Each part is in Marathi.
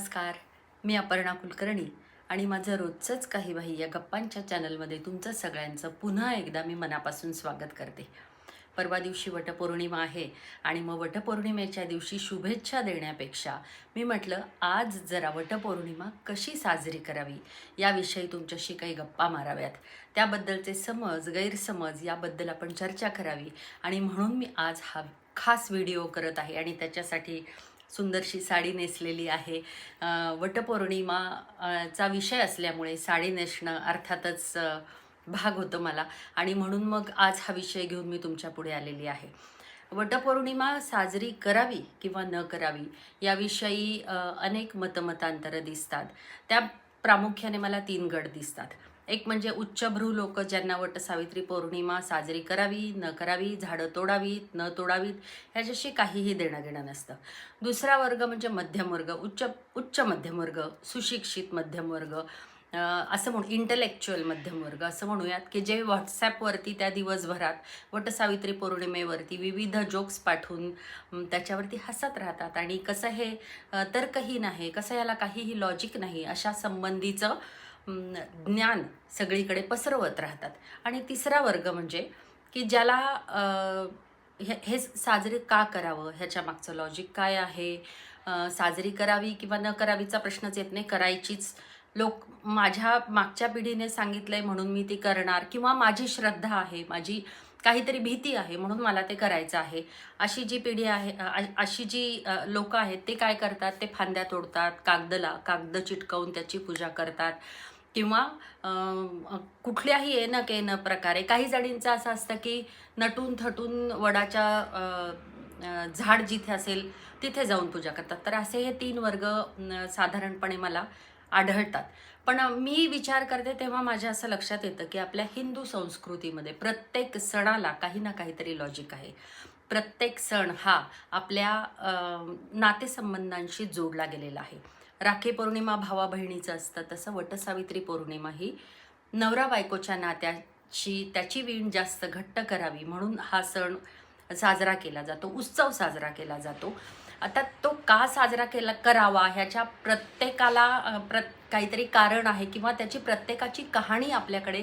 नमस्कार मी अपर्णा कुलकर्णी आणि माझं रोजचंच काही बाई या गप्पांच्या चॅनलमध्ये तुमचं सगळ्यांचं पुन्हा एकदा मी मनापासून स्वागत करते. परवा दिवशी वटपौर्णिमा आहे आणि मग वटपौर्णिमेच्या दिवशी शुभेच्छा देण्यापेक्षा मी म्हटलं आज जरा वटपौर्णिमा कशी साजरी करावी? याविषयी तुमच्याशी काही गप्पा माराव्यात. त्याबद्दलचे समज गैरसमज याबद्दल आपण चर्चा करावी आणि म्हणून मी आज हा खास व्हिडिओ करत आहे आणि त्याच्यासाठी सुंदरशी साडी नेसलेली आहे. वटपौर्णिमाचा वटपौर्णिमा चा विषय असल्यामुळे साडी नेसणं अर्थातच भाग होतं मला. आणि म्हणून मग आज हा विषय घेऊन मी तुमच्यापुढे आलेली आहे. वटपौर्णिमा साजरी करावी किंवा न करावी याविषयी अनेक मतमतांतरं दिसतात. त्या प्रामुख्याने मला तीन गट दिसतात. एक म्हणजे उच्चभ्रू लोक ज्यांना वटसावित्री पौर्णिमा साजरी करावी न करावी झाडं तोडावीत न तोडावीत ह्याच्याशी काहीही देणं घेणं नसतं. दुसरा वर्ग म्हणजे मध्यम वर्ग उच्च उच्च मध्यम वर्ग सुशिक्षित मध्यम वर्ग असं म्हणू इंटलेक्च्युअल मध्यम वर्ग असं म्हणूयात की जे व्हॉट्सॲपवरती त्या दिवसभरात वटसावित्री पौर्णिमेवरती विविध जोक्स पाठवून त्याच्यावरती हसत राहतात. आणि कसं हे तर्कहीन आहे कसं याला काहीही लॉजिक नाही अशा संबंधीचं ज्ञान सगळीकडे पसरवत राहतात. आणि तिसरा वर्ग म्हणजे की ज्याला हे हे साजरे का करावं? ह्याच्या मागचं लॉजिक काय आहे? साजरी करावी किंवा न करावीचा प्रश्नच येत नाही. करायचीच लोक माझ्या मागच्या पिढीने सांगितलं आहे म्हणून मी ती करणार किंवा माझी श्रद्धा आहे माझी काहीतरी भीती आहे म्हणून मला ते करायचं आहे. अशी जी पिढी आहे अशी जी लोक आहेत ते काय करतात? ते फांद्या तोडतात कागदला कागद चिटकवून त्याची पूजा करतात. किंवा कुठल्याही येणं न के न प्रकारे काही जणींचं असं असतं की नटून थटून वडाच्या झाड जिथे असेल तिथे जाऊन पूजा करतात. तर असे हे तीन वर्ग साधारणपणे मला आढळतात. पण मी विचार करते तेव्हा माझ्या असं लक्षात येतं की आपल्या हिंदू संस्कृतीमध्ये प्रत्येक सणाला काही ना काहीतरी लॉजिक आहे. प्रत्येक सण हा आपल्या नातेसंबंधांशी जोडला गेलेला आहे. राखी पौर्णिमा भावा बहिणीचं असतं तसं वटसावित्री पौर्णिमा ही. नवरा बायकोच्या नात्याची त्याची वीण जास्त घट्ट करावी म्हणून हा सण साजरा केला जातो उत्सव साजरा केला जातो. आता तो का साजरा केला करावा ह्याच्या प्रत्येकाला प्र काहीतरी कारण आहे किंवा त्याची प्रत्येकाची कहाणी आपल्याकडे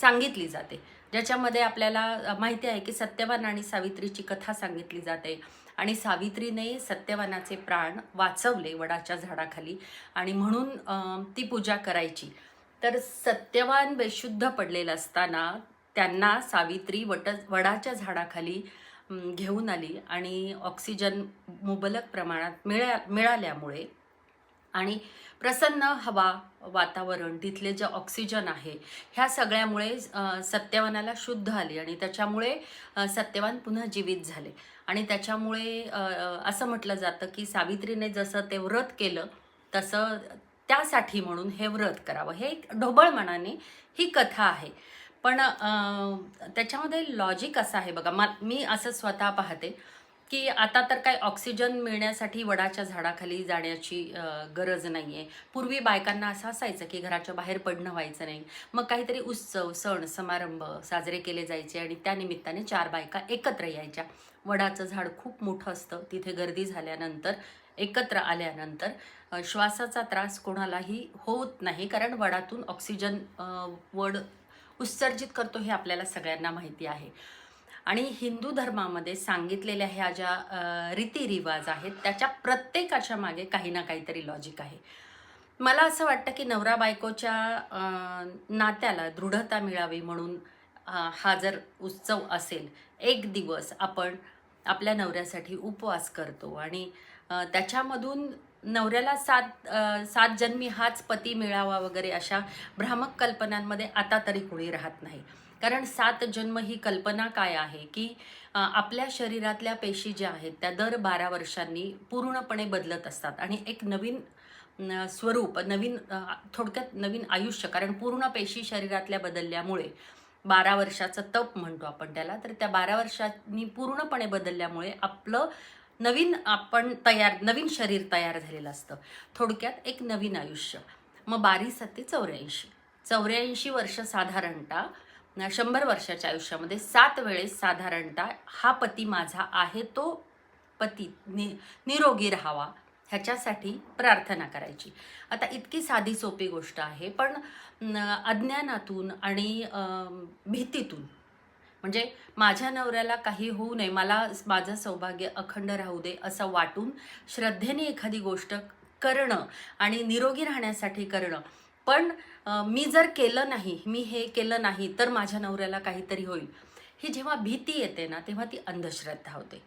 सांगितली जाते. ज्याच्यामध्ये आपल्याला माहिती आहे की सत्यवान आणि सावित्रीची कथा सांगितली जाते. आणि सावित्रीने सत्यवानाचे प्राण वाचवले वडाच्या झाडाखाली. आणि म्हणून ती पूजा करायची. तर सत्यवान बेशुद्ध पडलेलं असताना त्यांना सावित्री वट वडाच्या झाडाखाली घेऊन आली. आणि ऑक्सिजन मुबलक प्रमाणात मिळा मिळाल्यामुळे आणि प्रसन्न हवा वातावरण तिथले जे ऑक्सिजन आहे ह्या सगळ्यामुळे सत्यवानाला शुद्ध आली आणि त्याच्यामुळे सत्यवान पुन्हा जीवित झाले. आणि त्याच्यामुळे असं म्हटलं जातं की सावित्रीने जसं ते व्रत केलं तसं त्यासाठी म्हणून हे व्रत करावं. हे एक ढोबळ मनाने ही कथा आहे. पण त्याच्यामध्ये लॉजिक असं आहे बघा मा मी असं स्वतः पाहते की आता तर काय ऑक्सिजन मिळण्यासाठी वडाच्या झाडाखाली जाण्याची गरज नाही आहे पूर्वी बायकांना असं असायचं की घराच्या बाहेर पडणं व्हायचं नाही. मग काहीतरी उत्सव सण समारंभ साजरे केले जायचे आणि त्या निमित्ताने चार बायका एकत्र यायच्या. वडाचं झाड खूप मोठं असतं. तिथे गर्दी झाल्यानंतर एकत्र आल्यानंतर श्वासाचा त्रास कोणालाही होत नाही कारण वडातून ऑक्सिजन वड उत्सर्जित करतो हे आपल्याला सगळ्यांना माहिती आहे. आणि हिंदू धर्मामध्ये सांगितलेल्या ह्या ज्या रीतिरिवाज आहेत त्याच्या प्रत्येकाच्या मागे काही ना काहीतरी लॉजिक आहे. मला असं वाटतं की नवरा बायकोच्या नात्याला दृढता मिळावी म्हणून हा जर उत्सव असेल एक दिवस आपण आपल्या नवऱ्यासाठी उपवास करतो आणि त्याच्यामधून नवऱ्याला सात सात जन्मी हाच पती मिळावा वगैरे अशा भ्रामक कल्पनांमध्ये आता तरी कोणी राहत नाही. कारण सात जन्म ही कल्पना काय आहे की आपल्या शरीरातल्या पेशी ज्या आहेत त्या दर बारा वर्षांनी पूर्णपणे बदलत असतात. आणि एक नवीन स्वरूप नवीन थोडक्यात नवीन आयुष्य कारण पूर्ण पेशी शरीरातल्या बदलल्यामुळे बारा वर्षाचं तप म्हणतो आपण त्याला तर त्या बारा वर्षांनी पूर्णपणे बदलल्यामुळे आपलं नवीन आपण तयार नवीन शरीर तयार झालेलं असतं. थोडक्यात एक नवीन आयुष्य. मग बारी ते चौऱ्याऐंशी. चौऱ्याऐंशी वर्ष साधारणतः शंभर वर्षाच्या आयुष्यामध्ये सात वेळेस साधारणतः हा पती माझा आहे तो पती नि निरोगी राहावा ह्याच्यासाठी प्रार्थना करायची. आता इतकी साधी सोपी गोष्ट आहे पण अज्ञानातून आणि भीतीतून म्हणजे माझ्या नवऱ्याला काही होऊ नये मला माझं सौभाग्य अखंड राहू दे असं वाटून श्रद्धेने एखादी गोष्ट करणं आणि निरोगी राहण्यासाठी करणं पण मी जर केलं नाही मी हे केलं नाही तर माझ्या नवऱ्याला काहीतरी होईल. ही जेव्हा भीती येते ना तेव्हा ती अंधश्रद्धा होते.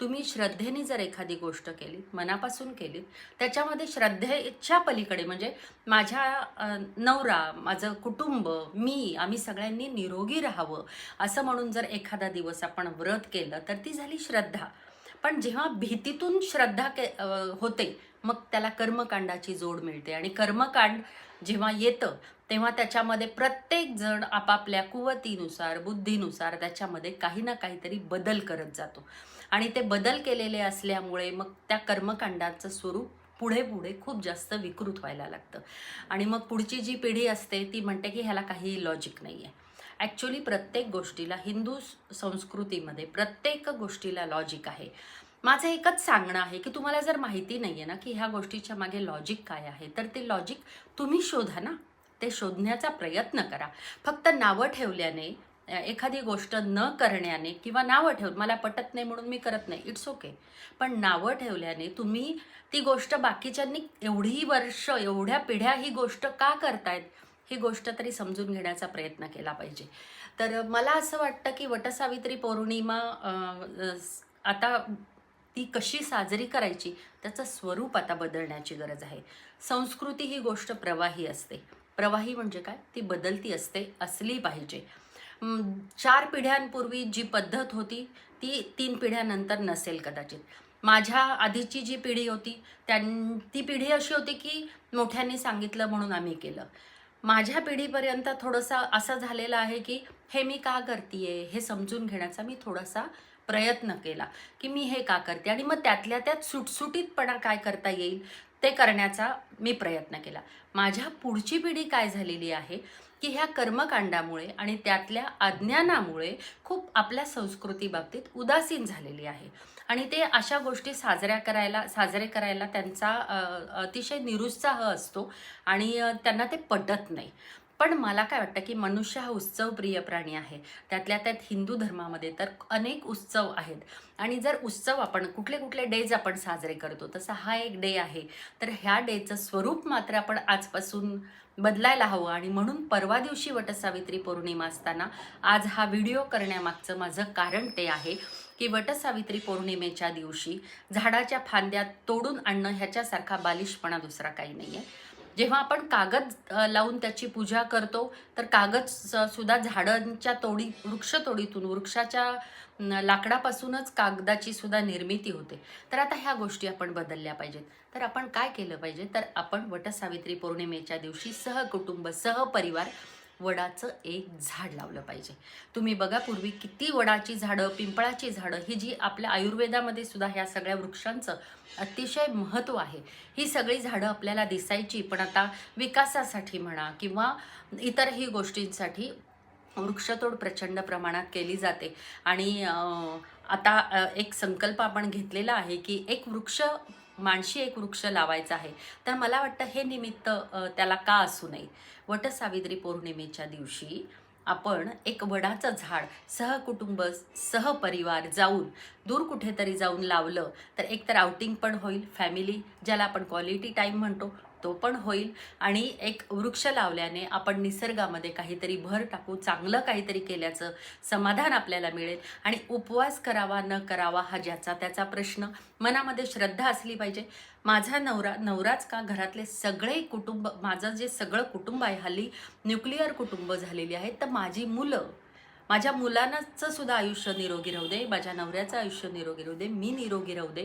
तुम्ही श्रद्धेने जर एखादी गोष्ट केली मनापासून केली त्याच्यामध्ये श्रद्धेच्या पलीकडे म्हणजे माझ्या नवरा माझं कुटुंब मी आम्ही सगळ्यांनी निरोगी राहावं असं म्हणून जर एखादा दिवस आपण व्रत केलं तर ती झाली श्रद्धा. पण जेव्हा भीतीतून श्रद्धा के होते मग त्याला कर्मकांडाची जोड मिळते. आणि कर्मकांड जेव्हा येतं तेव्हा त्याच्यामध्ये प्रत्येक जण आपापल्या कुवतीनुसार बुद्धीनुसार त्याच्यामध्ये काही ना काहीतरी बदल करत जातो. आणि ते बदल केलेले असल्यामुळे मग त्या कर्मकांडाचं स्वरूप पुढे पुढे खूप जास्त विकृत व्हायला लागतं. आणि मग पुढची जी पिढी असते ती म्हणते की ह्याला काही लॉजिक नाही आहे ॲक्च्युली प्रत्येक गोष्टीला हिंदू संस्कृतीमध्ये प्रत्येक गोष्टीला लॉजिक आहे. माझं एकच सांगणं आहे की तुम्हाला जर माहिती नाही आहे ना की ह्या गोष्टीच्या मागे लॉजिक काय आहे तर ते लॉजिक तुम्ही शोधा ना. ते शोधण्याचा प्रयत्न करा. फक्त नावं ठेवल्याने एखादी गोष्ट न करण्याने किंवा नावं ठेव मला पटत नाही म्हणून मी करत नाही इट्स ओके पण नावं ठेवल्याने तुम्ही ती गोष्ट बाकीच्यांनी एवढी वर्ष एवढ्या पिढ्या ही गोष्ट का करतायत ही गोष्ट तरी समजून घेण्याचा प्रयत्न केला पाहिजे. तर मला असं वाटतं की वटसावित्री पौर्णिमा आता ती कशी साजरी करायची त्याचं स्वरूप आता बदलण्याची गरज आहे. संस्कृती ही गोष्ट प्रवाही असते. प्रवाही म्हणजे काय? ती बदलती असते असली पाहिजे. चार पिढ्यांपूर्वी जी पद्धत होती ती तीन पिढ्यानंतर नसेल कदाचित. माझ्या आधीची जी पिढी होती त्यां ती पिढी अशी होती की मोठ्यांनी सांगितलं म्हणून आम्ही केलं. माझ्या पिढीपर्यंत थोडंसं असं झालेलं आहे की हे मी का करतीये? हे समजून घेण्याचा मी थोडासा प्रयत्न केला की मी हे का करते आणि मग त्यातल्या त्यात सुटसुटीतपणा काय करता येईल ते करण्याचा मी प्रयत्न केला. माझ्या पुढची पिढी काय झालेली आहे की ह्या कर्मकांडामुळे आणि त्यातल्या अज्ञानामुळे खूप आपल्या संस्कृतीबाबतीत उदासीन झालेली आहे. आणि ते अशा गोष्टी साजऱ्या करायला साजरे करायला त्यांचा अतिशय निरुत्साह असतो आणि त्यांना ते पटत नाही. पण मला काय वाटतं की मनुष्य हा उत्सवप्रिय प्राणी आहे. त्यातल्या त्यात हिंदू धर्मामध्ये तर अनेक उत्सव आहेत. आणि जर उत्सव आपण कुठले कुठले डेज आपण साजरे करतो तसा हा एक डे आहे. तर ह्या डेचं स्वरूप मात्र आपण आजपासून बदलायला हवं. आणि म्हणून परवा दिवशी वटसावित्री पौर्णिमा असताना आज हा व्हिडिओ करण्यामागचं माझं कारण ते आहे की वटसावित्री पौर्णिमेच्या दिवशी झाडाच्या फांद्या तोडून आणणं ह्याच्यासारखा बालिशपणा दुसरा काही नाही आहे जेव्हा आपण कागद लावून त्याची पूजा करतो तर कागद सुद्धा झाडांच्या तोडी वृक्षतोडीतून वृक्षाच्या लाकडापासूनच कागदाची सुद्धा निर्मिती होते. तर आता ह्या गोष्टी आपण बदलल्या पाहिजेत. तर आपण काय केलं पाहिजे? तर आपण वटसावित्री पौर्णिमेच्या दिवशी सहकुटुंब सहपरिवार वडाचं एक झाड लावलं पाहिजे. तुम्ही बघा पूर्वी किती वडाची झाडं पिंपळाची झाडं ही जी आपल्या आयुर्वेदामध्ये सुद्धा ह्या सगळ्या वृक्षांचं अतिशय महत्त्व आहे. ही सगळी झाडं आपल्याला दिसायची पण आता विकासासाठी म्हणा किंवा इतरही गोष्टींसाठी वृक्षतोड प्रचंड प्रमाणात केली जाते. आणि आता एक संकल्प आपण घेतलेला आहे की एक वृक्ष माणशी एक वृक्ष लावायचा आहे. तर मला वाटतं हे निमित्त त्याला का असू नये? वटसावित्री पौर्णिमेच्या दिवशी आपण एक वडाचं झाड सहकुटुंब सहपरिवार जाऊन दूर कुठेतरी जाऊन लावलं तर एक तर आउटिंग पण होईल फॅमिली ज्याला आपण क्वालिटी टाईम म्हणतो तो पण होईल. आणि एक वृक्ष लावल्याने आपण निसर्गामध्ये काहीतरी भर टाकू चांगलं काहीतरी केल्याचं समाधान आपल्याला मिळेल. आणि उपवास करावा न करावा हा ज्याचा त्याचा प्रश्न मनामध्ये श्रद्धा असली पाहिजे. माझा नवरा नवराच का? घरातले सगळे कुटुंब माझं जे सगळं कुटुंब आहे हल्ली न्यूक्लिअर कुटुंब झालेली आहेत. तर माझी मुलं माझ्या मुलांचं सुद्धा आयुष्य निरोगी राहू दे माझ्या नवऱ्याचं आयुष्य निरोगी राहू दे मी निरोगी राहू दे.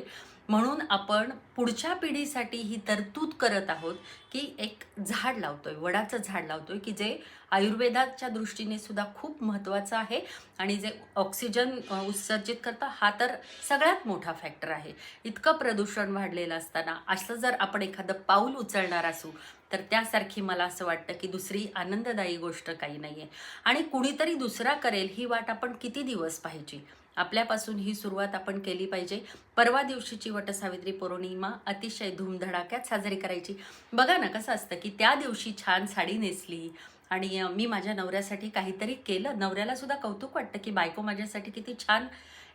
म्हणून आपण पुढच्या पिढीसाठी ही तरतूद करत आहोत की एक झाड लावतोय वडाचं झाड लावतोय की जे आयुर्वेदाच्या दृष्टीने सुद्धा खूप महत्त्वाचं आहे आणि जे ऑक्सिजन उत्सर्जित करतं हा तर सगळ्यात मोठा फॅक्टर आहे. इतकं प्रदूषण वाढलेलं असताना असं जर आपण एखादं पाऊल उचलणार असू तर त्यासारखी मला असं वाटतं की दुसरी आनंददायी गोष्ट काही नाही आहे आणि कुणीतरी दुसरा करेल ही वाट आपण किती दिवस पाहिजे आपल्यापासून ही सुरुवात आपण केली पाहिजे. परवा दिवशीची वटसावित्री पौर्णिमा अतिशय धूमधडाक्यात साजरी करायची. बघा ना कसं असतं की त्या दिवशी छान साडी नेसली आणि मी माझ्या नवऱ्यासाठी काहीतरी केलं. नवऱ्याला सुद्धा कौतुक वाटतं की बायको माझ्यासाठी किती छान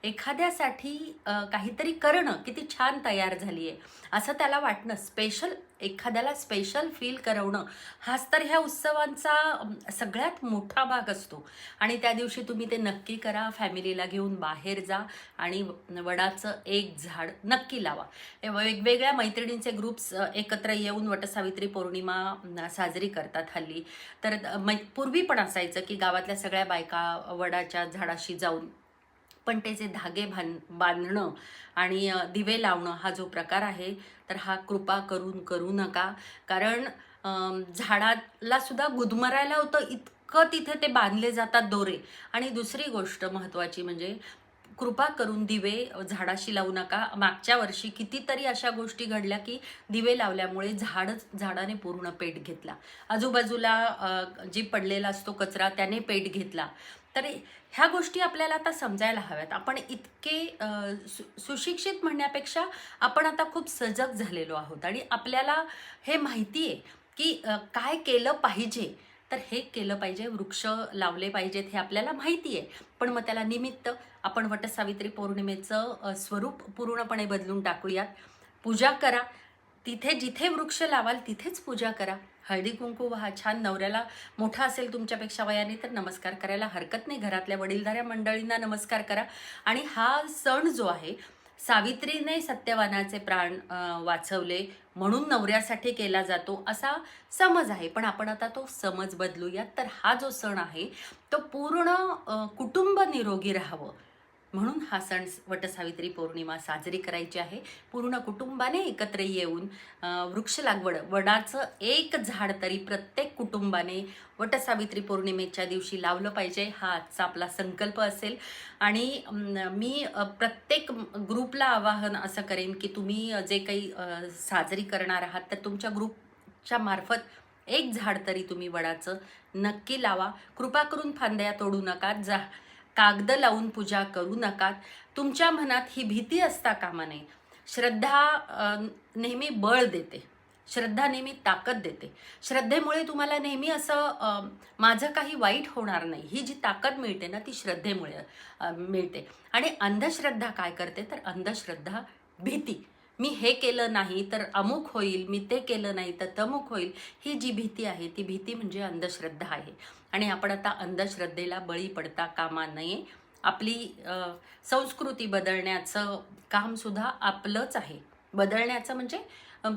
एखाद्यासाठी काहीतरी करणं किती छान तयार झाली आहे असं त्याला वाटणं स्पेशल एखाद्याला स्पेशल फील करवणं हाच तर ह्या उत्सवांचा सगळ्यात मोठा भाग असतो. आणि त्या दिवशी तुम्ही ते नक्की करा फॅमिलीला घेऊन बाहेर जा आणि वडाचं एक झाड नक्की लावा. वेगवेगळ्या मैत्रिणींचे ग्रुप्स एकत्र येऊन वटसावित्री पौर्णिमा साजरी करतात हल्ली. तर मै पूर्वी पण असायचं की गावातल्या सगळ्या बायका वडाच्या झाडाशी जाऊन पण त्याचे धागे बांध बांधणं आणि दिवे लावणं हा जो प्रकार आहे तर हा कृपा करून करू नका. कारण झाडाला सुद्धा गुदमरायला होतं इतकं तिथे ते बांधले जातात दोरे. आणि दुसरी गोष्ट महत्त्वाची म्हणजे कृपा करून दिवे झाडाशी लावू नका. मागच्या वर्षी कितीतरी अशा गोष्टी घडल्या की दिवे लावल्यामुळे झाडच झाडाने पूर्ण पेट घेतला. आजूबाजूला जी पडलेला असतो कचरा त्याने पेट घेतला. तर ह्या गोष्टी आपल्याला आता समजायला हव्यात. आपण इतके सु सुशिक्षित म्हणण्यापेक्षा आपण आता खूप सजग झालेलो आहोत आणि आपल्याला हे माहिती आहे की काय केलं पाहिजे. तर हे केलं पाहिजे वृक्ष लावले पाहिजेत हे आपल्याला माहिती आहे. पण मग त्याला निमित्त आपण वटसावित्री पौर्णिमेचं स्वरूप पूर्णपणे बदलून टाकूयात. पूजा करा. तिथे जिथे वृक्ष लावाल तिथेच पूजा करा. हळदी कुंकू वाहा छान नवऱ्याला मोठा असेल तुमच्यापेक्षा वयाने तर नमस्कार करायला हरकत नाही. घरातल्या वडीलधाऱ्या मंडळींना नमस्कार करा. आणि हा सण जो आहे सावित्रीने सत्यवानाचे प्राण वाचवले म्हणून नवऱ्यासाठी केला जातो असा समज आहे. पण आपण आता तो समज बदलूयात. तर हा जो सण आहे तो पूर्ण कुटुंब निरोगी राहावं. म्हणून हा सण वटसावित्री पौर्णिमा साजरी करायची आहे. पूर्ण कुटुंबाने एकत्र येऊन वृक्ष लागवड वडाचं एक झाड तरी प्रत्येक कुटुंबाने वटसावित्री पौर्णिमेच्या दिवशी लावलं पाहिजे हा आजचा आपला संकल्प असेल. आणि मी प्रत्येक ग्रुपला आवाहन असं करेन की तुम्ही जे काही साजरी करणार आहात तर तुमच्या ग्रुपच्या मार्फत एक झाड तरी तुम्ही वडाचं नक्की लावा. कृपा करून फांद्या तोडू नका. जा कागद लावून पूजा करू नका तुमच्या मनात ही भीती असता कामा नये. श्रद्धा नेहमी बळ देते. श्रद्धा नेहमी ताकद देते. श्रद्धेमुळे तुम्हाला नेहमी असं माझं काही वाईट होणार नाही. ही जी ताकद मिळते ना ती श्रद्धेमुळे मिळते. आणि अंधश्रद्धा काय करते? तर अंधश्रद्धा भीती. मी हे केलं नाही तर अमुक होईल मी ते केलं नाही तर तमुक होईल. ही जी भीती आहे ती भीती म्हणजे अंधश्रद्धा आहे. आणि आपण आता अंधश्रद्धेला बळी पडता कामा नये. आपली संस्कृती बदलण्याचं कामसुद्धा आपलंच आहे. बदलण्याचं म्हणजे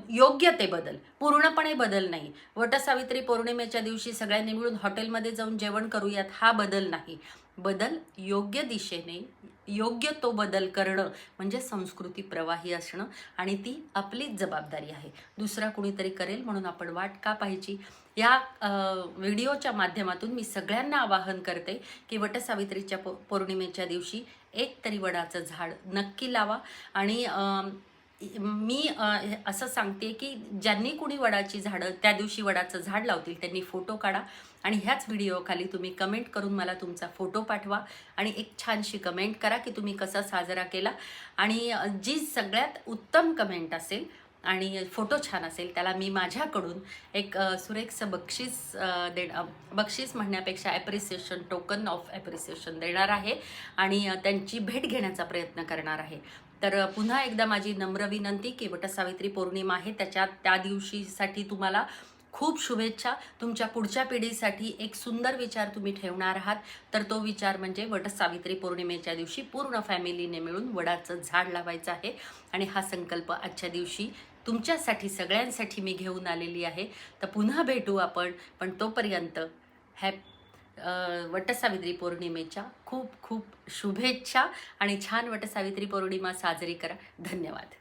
योग्य ते बदल. पूर्णपणे बदल नाही. वटसावित्री पौर्णिमेच्या दिवशी सगळ्यांनी मिळून हॉटेलमध्ये जाऊन जेवण करूयात हा बदल नाही. बदल योग्य दिशेने योग्य तो बदल करणं म्हणजे संस्कृती प्रवाही असणं आणि ती आपलीच जबाबदारी आहे. दुसरा कुणीतरी करेल म्हणून आपण वाट का पाहिजे या व्हिडिओच्या माध्यमातून मी सगळ्यांना आवाहन करते की वटसावित्रीच्या पौर्णिमेच्या दिवशी एक तरी वडाचं झाड नक्की लावा आणि मी असं सांगते की ज्यांनी कुणी वडाची झाडं त्या दिवशी वडाचं झाड लावतील त्यांनी फोटो काढा आणि ह्याच व्हिडिओखाली तुम्ही कमेंट करून मला तुमचा फोटो पाठवा आणि एक छानशी कमेंट करा की तुम्ही कसा साजरा केला. आणि जी सगळ्यात उत्तम कमेंट असेल आणि फोटो छान असेल त्याला मी माझ्याकडून एक सुरेखचं बक्षीस अ, दे बक्षीस म्हणण्यापेक्षा ॲप्रिसिएशन टोकन ऑफ ॲप्रिसिएशन देणार आहे आणि त्यांची भेट घेण्याचा प्रयत्न करणार आहे. तर पुन्हा एकदा माझी नम्र विनंती की वटसावित्री पौर्णिमा आहे. त्याच्यात त्या दिवशीसाठी तुम्हाला खूप शुभेच्छा. तुमच्या पुढच्या पिढीसाठी एक सुंदर विचार तुम्ही ठेवणार आहात. तर तो विचार म्हणजे वटसावित्री पौर्णिमेच्या दिवशी पूर्ण फॅमिलीने मिळून वडाचं झाड लावायचं आहे. आणि हा संकल्प आजच्या दिवशी तुमच्यासाठी सगळ्यांसाठी मी घेऊन आलेली आहे. तर पुन्हा भेटू आपण. पण तोपर्यंत हॅप वटसावित्री पौर्णिमेच्या खूप खूप शुभेच्छा आणि छान वटसावित्री पौर्णिमा साजरी करा. धन्यवाद.